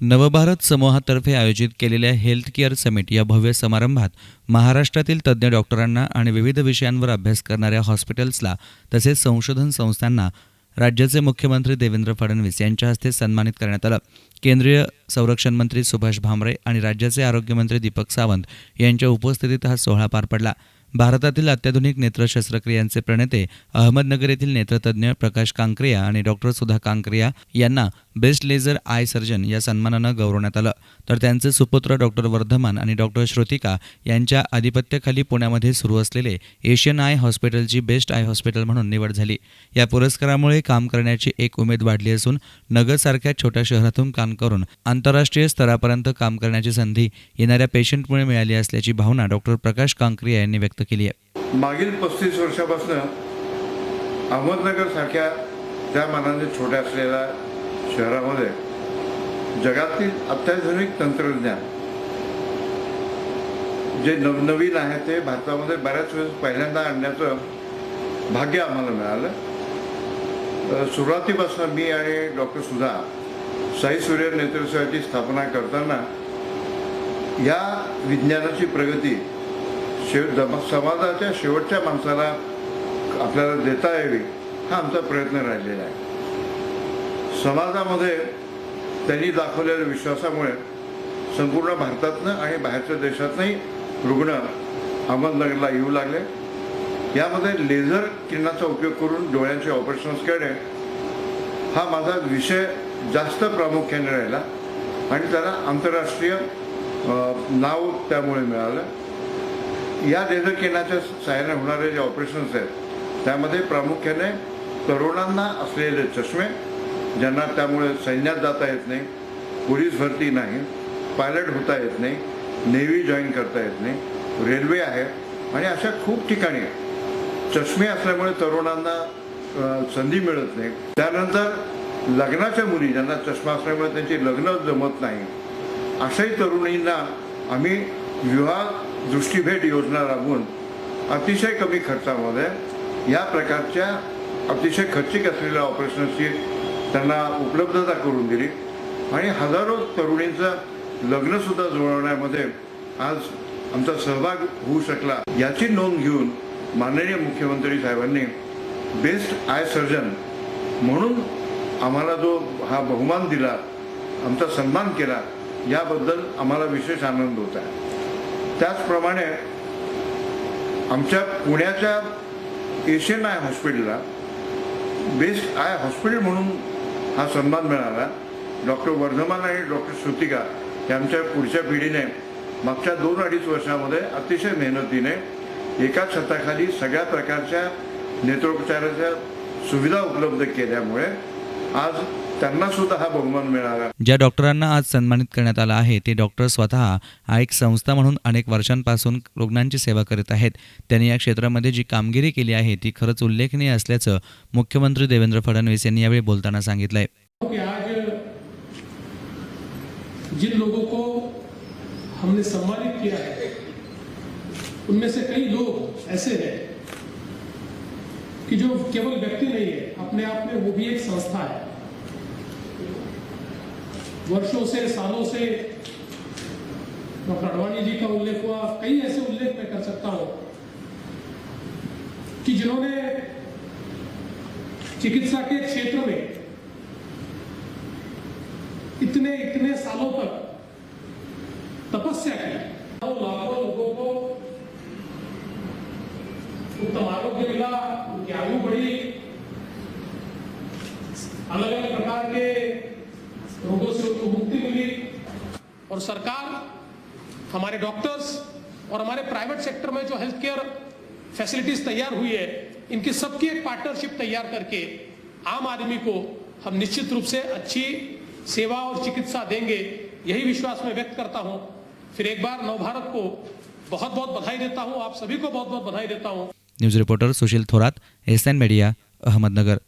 नवभारत समूहातर्फे आयोजित केलेल्या health care summit या भव्य समारंभात महाराष्ट्रातील तज्ज्ञ डॉक्टरांना आणि विविध विषयांवर अभ्यास करणाऱ्या हॉस्पिटल्सला तसेच संशोधन संस्थांना राज्याचे मुख्यमंत्री देवेंद्र फडणवीस यांच्या हस्ते सन्मानित करण्यात आलं. केंद्रीय संरक्षण मंत्री सुभाष भामरे आणि राज्याचे आरोग्यमंत्री दीपक सावंत यांच्या उपस्थितीत हा सोहळा पार पडला. भारतातील अत्याधुनिक नेत्र शस्त्रक्रियांचे प्रणेते अहमदनगर येथील नेत्रतज्ञ प्रकाश कांक्रिया आणि डॉक्टर सुधा कांक्रिया यांना बेस्ट लेझर आय सर्जन या सन्मानानं गौरवण्यात आलं. तर त्यांचे सुपुत्र डॉक्टर वर्धमान आणि डॉक्टर श्रुतिका यांच्या आधिपत्याखाली पुण्यामध्ये सुरू असलेले एशियन आय हॉस्पिटलची बेस्ट आय हॉस्पिटल म्हणून निवड झाली. या पुरस्कारामुळे काम करण्याची एक उमेद वाढली असून नगरसारख्या छोट्या शहरातून काम करून आंतरराष्ट्रीय स्तरापर्यंत काम करण्याची संधी येणाऱ्या पेशंटमुळे मिळाली असल्याची भावना डॉक्टर प्रकाश कांक्रिया यांनी व्यक्त केली आहे. मागील पस्तीस वर्षापासून अहमदनगर सारख्या त्या मानाने छोट्या असलेल्या शहरामध्ये जगातील अत्याधुनिक तंत्रज्ञान जे नवनवीन आहे ते भारतामध्ये बऱ्याच वेळेस पहिल्यांदा आणण्याचं भाग्य आम्हाला मिळालं. सुरुवातीपासून मी आणि डॉक्टर सुधा साई सूर्य नेतृत्वाची स्थापना करताना या विज्ञानाची प्रगती शेव दम- समाजाच्या शेवटच्या माणसाला आपल्याला देता यावी हा आमचा प्रयत्न राहिलेला आहे. समाजामध्ये त्यांनी दाखवलेल्या विश्वासामुळे संपूर्ण भारतातनं आणि बाहेरच्या देशातनंही रुग्ण अहमदनगरला येऊ लागले. यामध्ये लेझर किरणाचा उपयोग करून डोळ्यांचे ऑपरेशन्स करणे हा माझा विषय जास्त प्रामुख्याने राहिला आणि त्याला आंतरराष्ट्रीय नाव त्यामुळे मिळालं. या लेझर सहाय्याने होणारे जे ऑपरेशन्स आहेत त्यामध्ये प्रामुख्याने तरुणांना असलेले चष्मे ज्यांना त्यामुळे सैन्यात जाता येत नाही पोलीस भरती नाही पायलट होता येत नाही नेव्ही जॉईन करता येत नाही रेल्वे आहे आणि अशा खूप ठिकाणी चष्मे असल्यामुळे तरुणांना संधी मिळत नाही. त्यानंतर लग्नाच्या मुली ज्यांना चष्मा असल्यामुळे त्यांची लग्न जमत नाही अशाही तरुणींना आम्ही विवाह दृष्टीभेट योजना राबवून अतिशय कमी खर्चामध्ये या प्रकारच्या अतिशय खर्चिक असलेल्या ऑपरेशन्सची त्यांना उपलब्धता करून दिली. आणि हजारो तरुणींचं लग्नसुद्धा जुळवण्यामध्ये आज आमचा सहभाग होऊ शकला. याची नोंद घेऊन माननीय मुख्यमंत्री साहेबांनी बेस्ट आय सर्जन म्हणून आम्हाला जो हा बहुमान दिला आमचा सन्मान केला याबद्दल आम्हाला विशेष आनंद होत आहे. त्याचप्रमाणे आमच्या पुण्याच्या एशियन आय हॉस्पिटलला बेस्ट आय हॉस्पिटल म्हणून हा सन्मान मिळाला. डॉक्टर वर्धमान आणि डॉक्टर श्रुतिका यांच्या पुढच्या पिढीने मागच्या दोन अडीच वर्षामध्ये अतिशय मेहनतीने एका छताखाली सगळ्या प्रकारच्या नेत्रोपचाराच्या सुविधा उपलब्ध केल्यामुळे आज त्यांना सुद्धा हा बहुमान मिळाला. ज्या डॉक्टरांना आज सन्मानित करण्यात आलं आहे ते डॉक्टर स्वतः हा एक संस्था म्हणून अनेक वर्षांपासून रुग्णांची सेवा करत आहेत. त्यांनी या क्षेत्रामध्ये जी कामगिरी केली आहे ती खरंच उल्लेखनीय असल्याचं मुख्यमंत्री देवेंद्र फडणवीस यांनी यावेळी बोलताना सांगितलंय. जिन लोगों को हमने सम्मानित किया है उनमें से कई लोग ऐसे हैं कि जो केवल व्यक्ति नहीं है अपने आप में वो भी एक संस्था है। वर्षों से, सालों से डॉक्टर अडवाणी जी का उल्लेख हुआ। कई ऐसे उल्लेख मैं कर सकता हूँ कि जिन्होंने चिकित्सा के क्षेत्र में इतने इतने सालों तक तपस्या की। लाखों लोगों को उत्तम आरोग्य मिला उनकी आयु बढ़ी। अलग अलग प्रकार के रोगों से उनको मुक्ति मिली। और सरकार, हमारे डॉक्टर्स और हमारे प्राइवेट सेक्टर में जो हेल्थ केयर फैसिलिटीज़ तैयार हुई है, इनकी सबकी एक पार्टनरशिप तैयार करके आम आदमी को हम निश्चित रूप से अच्छी सेवा और चिकित्सा देंगे, यही विश्वास मैं व्यक्त करता हूँ। फिर एक बार नवभारत को बहुत बहुत बधाई देता हूँ, आप सभी को बहुत बहुत बधाई देता हूँ। News reporter Sushil Thorat SN media Ahmednagar.